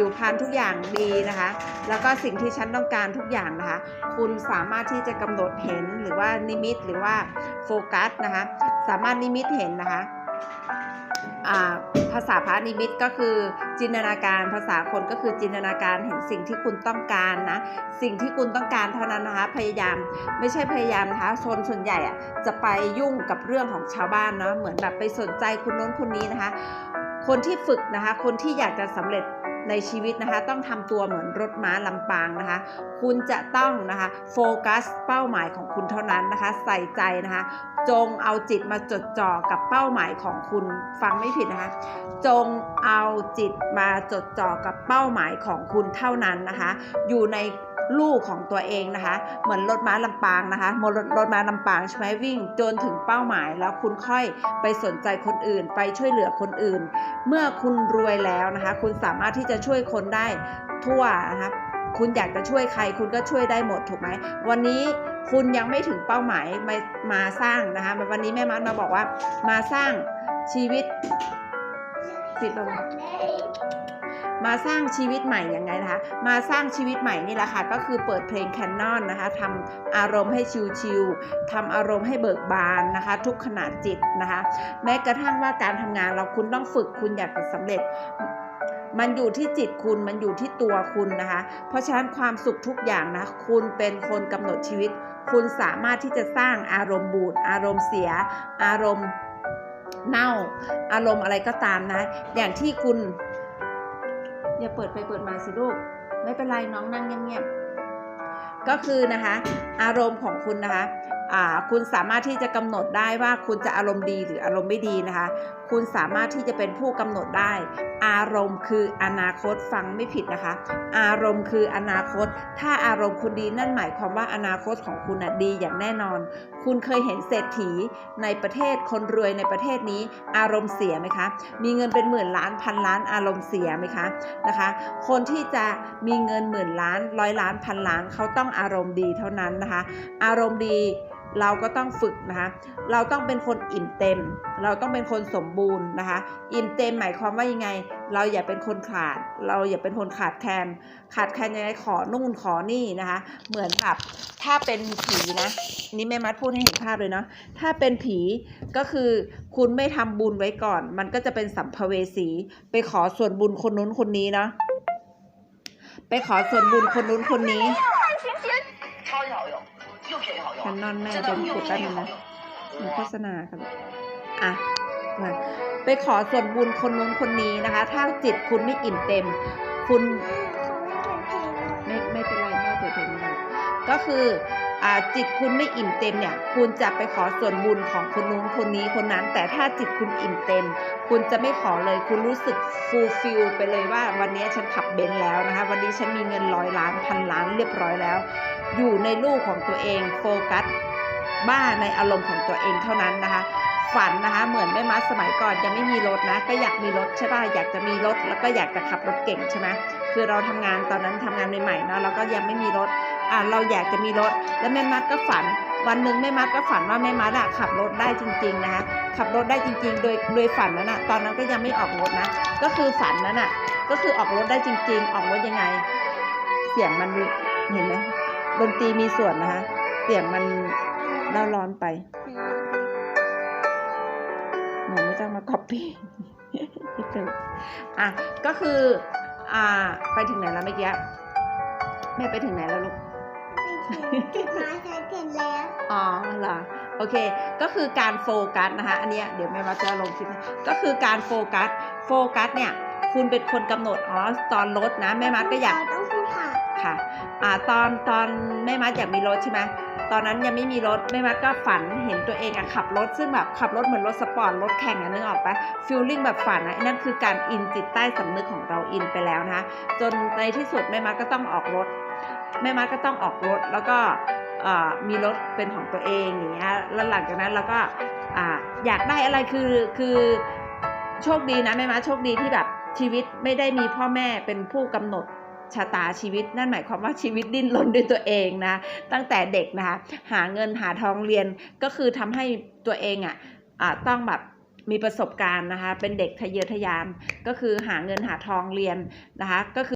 อยู่พานทุกอย่างดีนะคะ แล้วก็สิ่งที่ฉันต้องการทุกอย่างนะคะ คุณสามารถที่จะกำหนดเห็นหรือว่านิมิตหรือว่าโฟกัสนะคะ สามารถนิมิตเห็นนะคะาภาษาพระนิมิตก็คือจินตนาการภาษาคนก็คือจินตนาการเห็นสิ่งที่คุณต้องการนะ สิ่งที่คุณต้องการเท่านั้นนะคะพยายามไม่ใช่พยายามนะคะชนส่วนใหญ่อะจะไปยุ่งกับเรื่องของชาวบ้านเนาะเหมือนแบบไปสนใจคุณน้นคนนี้นะคะ คนที่ฝึกนะคะ คนที่อยากจะสำเร็จ ในชีวิตนะคะ ต้องทำตัวเหมือนรถม้าลำปางนะคะ คุณจะต้องนะคะโฟกัสเป้าหมายของคุณเท่านั้นนะคะ ใส่ใจนะคะ จงเอาจิตมาจดจ่อกับเป้าหมายของคุณฟังไม่ผิดนะคะ จงเอาจิตมาจดจ่อกับเป้าหมายของคุณเท่านั้นนะคะ อยู่ใน ลูกของตัวเองนะคะ เหมือนรถม้าลำปางนะคะมรถรถม้าลำปางใช่ไหมวิ่งจนถึงเป้าหมาย แล้วคุณค่อยไปสนใจคนอื่น ไปช่วยเหลือคนอื่น เมื่อคุณรวยแล้วนะคะ คุณสามารถที่จะช่วยคนได้ทั่วนะคะคุณอยากจะช่วยใครคุณก็ช่วยได้หมดถูกไหม วันนี้คุณยังไม่ถึงเป้าหมายมามาสร้างนะคะวันนี้แม่มัดมาบอกว่ามาสร้างชีวิตปิดประตู มาสร้างชีวิตใหม่ยังไงนะคะ มาสร้างชีวิตใหม่นี่แหละค่ะก็คือเปิดเพลงแคนนอนนะคะทำอารมณ์ให้ชิลๆทำอารมณ์ให้เบิกบานนะคะ ทุกขณะจิตนะคะ แม้กระทั่งว่าการทำงานเราคุณต้องฝึกคุณอยากจะสำเร็จมันอยู่ที่จิตคุณ มันอยู่ที่ตัวคุณนะคะ เพราะฉะนั้นความสุขทุกอย่างนะ คุณเป็นคนกำหนดชีวิต คุณสามารถที่จะสร้างอารมณ์บูด อารมณ์เสีย อารมณ์เน่า อารมณ์อะไรก็ตามนะ อย่างที่คุณ อย่าเปิดไปเปิดมาสิลูก ไม่เป็นไรน้องนั่งเงียบๆก็คือนะคะ อารมณ์ของคุณนะคะคุณสามารถที่จะกำหนดได้ว่าคุณจะอารมณ์ดีหรืออารมณ์ไม่ดีนะคะ คุณสามารถที่จะเป็นผู้กำหนดได้ อารมณ์คืออนาคตฟังไม่ผิดนะคะ อารมณ์คืออนาคต ถ้าอารมณ์คุณดีนั่นหมายความว่าอนาคตของคุณนะดีอย่างแน่นอน คุณเคยเห็นเศรษฐีในประเทศคนรวยในประเทศนี้ อารมณ์เสียไหมคะ มีเงินเป็นหมื่นล้านพันล้านอารมณ์เสียไหมคะนะคะ คนที่จะมีเงินหมื่นล้านร้อยล้านพันล้านเขาต้องอารมณ์ดีเท่านั้นนะคะ อารมณ์ดี เราก็ต้องฝึกนะคะ เราต้องเป็นคนอิ่มเต็ม เราต้องเป็นคนสมบูรณ์นะคะ อิ่มเต็มหมายความว่ายังไง เราอย่าเป็นคนขาด เราอย่าเป็นคนขาดแคลน ขาดแคลนยังไงขอนู่นขอนี่นะคะ เหมือนกับถ้าเป็นผีนะ นี่แม่มัดพูดให้เห็นภาพเลยเนาะ ถ้าเป็นผีก็คือคุณไม่ทำบุญไว้ก่อน มันก็จะเป็นสัมภเวสี ไปขอส่วนบุญคนนู้นคนนี้เนาะ ไปขอส่วนบุญคนนู้นคนนี้ แคนนอนแม่เดี๋ยวกดแป๊บนึงนะนูโฆษณาค่ะอะมาไปขอส่วนบุญคนนู้นคนนี้นะคะ ถ้าจิตคุณไม่อิ่มเต็ม คุณไม่ไม่เป็นไรแม่เปิดเพลงก็คือจิตคุณไม่อิ่มเต็มเนี่ย คุณจะไปขอส่วนบุญของคนนู้นคนนี้คนนั้น แต่ถ้าจิตคุณอิ่มเต็ม คุณจะไม่ขอเลย คุณรู้สึกฟูลฟิลไปเลยว่า วันนี้ฉันขับเบนแล้วนะคะ วันนี้ฉันมีเงินร้อยล้านพันล้านเรียบร้อยแล้ว อยู่ในลูกของตัวเองโฟกัสบ้าในอารมณ์ของตัวเองเท่านั้นนะคะฝันนะคะเหมือนแม่มัดสมัยก่อนยังไม่มีรถนะ ก็อยากมีรถใช่ป่ะอยากจะมีรถแล้วก็อยากจะขับรถเก่งใช่ไหมคือเราทำงานตอนนั้นทำงานใหม่ๆเนาะแล้วก็ยังไม่มีรถอ่าเราอยากจะมีรถ แล้วแม่มัดก็ฝัน วันหนึ่งแม่มัดก็ฝันว่าแม่มัดอะขับรถได้จริง ๆนะคะขับรถได้จริง ๆ โดยโดยฝันนั้นอะตอนนั้นก็ยังไม่ออกรถนะ ก็คือฝันนั้นอะก็คือออกรถได้จริง ๆ ออกรถยังไง เสียงมันเห็นไหม ดนตรีมีส่วนนะคะ เสียงมันเล่าร้อนไปหนูไม่ต้องมาก๊อปปี้ไม่เจออะก็คือ อ่า ไปถึงไหนแล้วเมื่อกี้แม่ไปถึงไหนแล้วลูกอ๋อเหรอโอเค ก็คือการโฟกัสนะคะ อันเนี้ยเดี๋ยวแม่มาจะลงคลิปให้ก็คือการโฟกัส โฟกัสเนี่ย คุณเป็นคนกำหนด อ๋อ ตอนรถนะ แม่มัดก็อยากต้องพูด ค่ะอ่าตอนตอนแม่มัดอยากมีรถใช่ไหมตอนนั้นยังไม่มีรถแม่มัดก็ฝันเห็นตัวเองอะขับรถซึ่งแบบขับรถเหมือนรถสปอร์ตรถแข่งอะนึกออกปะฟิลลิ่งแบบฝันอะนั่นคือการอินจิตใต้สำนึกของเราอินไปแล้วนะจนในที่สุดแม่มัดก็ต้องออกรถแม่มัดก็ต้องออกรถแล้วก็มีรถเป็นของตัวเองอย่างเงี้ยแล้วหลังจากนั้นเราก็ออยากได้อะไรคือคือโชคดีนะแม่มัดโชคดีที่แบบชีวิตไม่ได้มีพ่อแม่เป็นผู้กำหนด ชะตาชีวิต นั่นหมายความว่าชีวิตดิ้นรนด้วยตัวเองนะ ตั้งแต่เด็กนะคะหาเงินหาทองเรียนก็คือทำให้ตัวเองอะอ่าต้องแบบมีประสบการณ์นะคะ เป็นเด็กทะเยอทะยานก็คือหาเงินหาทองเรียนนะคะก็คือ